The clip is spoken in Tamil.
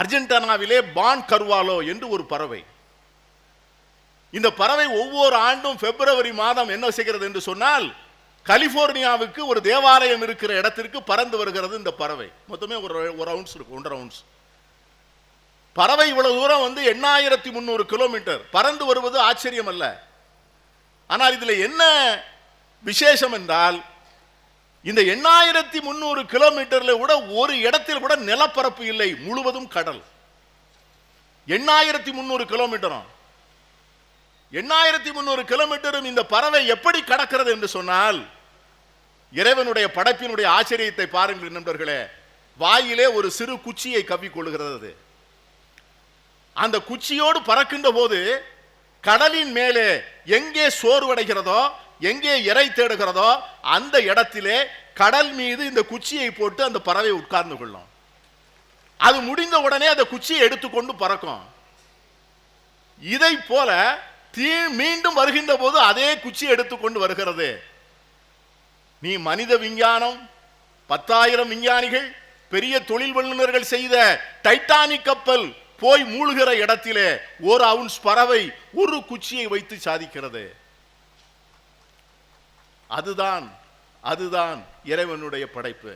அர்ஜென்டினாவிலே பான் கர்வாலோ என்று ஒரு பறவை. இந்த பறவை ஒவ்வொரு ஆண்டும் பிப்ரவரி மாதம் என்ன செய்கிறது என்று சொன்னால் கலிபோர்னியாவுக்கு ஒரு தேவாலயம் இருக்கிற இடத்திற்கு பறந்து வருகிறது இந்த பறவை. மொத்தமே ஒரு ஒரு ரவுண்ட்ஸ் இருக்கும் ஒன்றரை ரவுண்ட்ஸ் பறவை இவ்வளவு தூரம் வந்து எண்ணாயிரத்தி முந்நூறு கிலோமீட்டர் பறந்து வருவது ஆச்சரியம் அல்ல ஆனால் இதில் என்ன விசேஷம் என்றால் இந்த எண்ணாயிரத்தி முந்நூறு கிலோமீட்டர்ல கூட ஒரு இடத்தில் கூட நிலப்பரப்பு இல்லை முழுவதும் கடல். எண்ணாயிரத்தி முந்நூறு கிலோமீட்டரும் எண்ணாயிரத்தி முந்நூறு கிலோமீட்டரும் இந்த பறவை எப்படி கடக்கிறது என்று சொன்னால் இறைவனுடைய படைப்பினுடைய ஆச்சரியத்தை பாருங்கள் நண்பர்களே. வாயிலே ஒரு சிறு குச்சியை கவ்விக்கொள்கிறது அது. அந்த குச்சியோடு பறக்கின்ற போது கடலின் மேலே எங்கே சோர்வடைகிறதோ எங்கே இறை தேடுகிறதோ அந்த இடத்திலே கடல் மீது இந்த குச்சியை போட்டு அந்த பறவை உட்கார்ந்து கொள்ளும். அது முடிந்த உடனே அந்த குச்சியை எடுத்துக்கொண்டு பறக்கும். இதை போல தீ மீண்டும் வருகின்ற போது அதே குச்சி எடுத்துக்கொண்டு வருகிறது. நீ மனித விஞ்ஞானம் பத்தாயிரம் விஞ்ஞானிகள் பெரிய தொழில் வல்லுநர்கள் செய்த டைட்டானிக் கப்பல் போய் மூழ்கிற இடத்திலே ஒரு அவுன்ஸ் பறவை ஒரு குச்சியை வைத்து சாதிக்கிறது. அதுதான் அதுதான் இறைவனுடைய படைப்பு.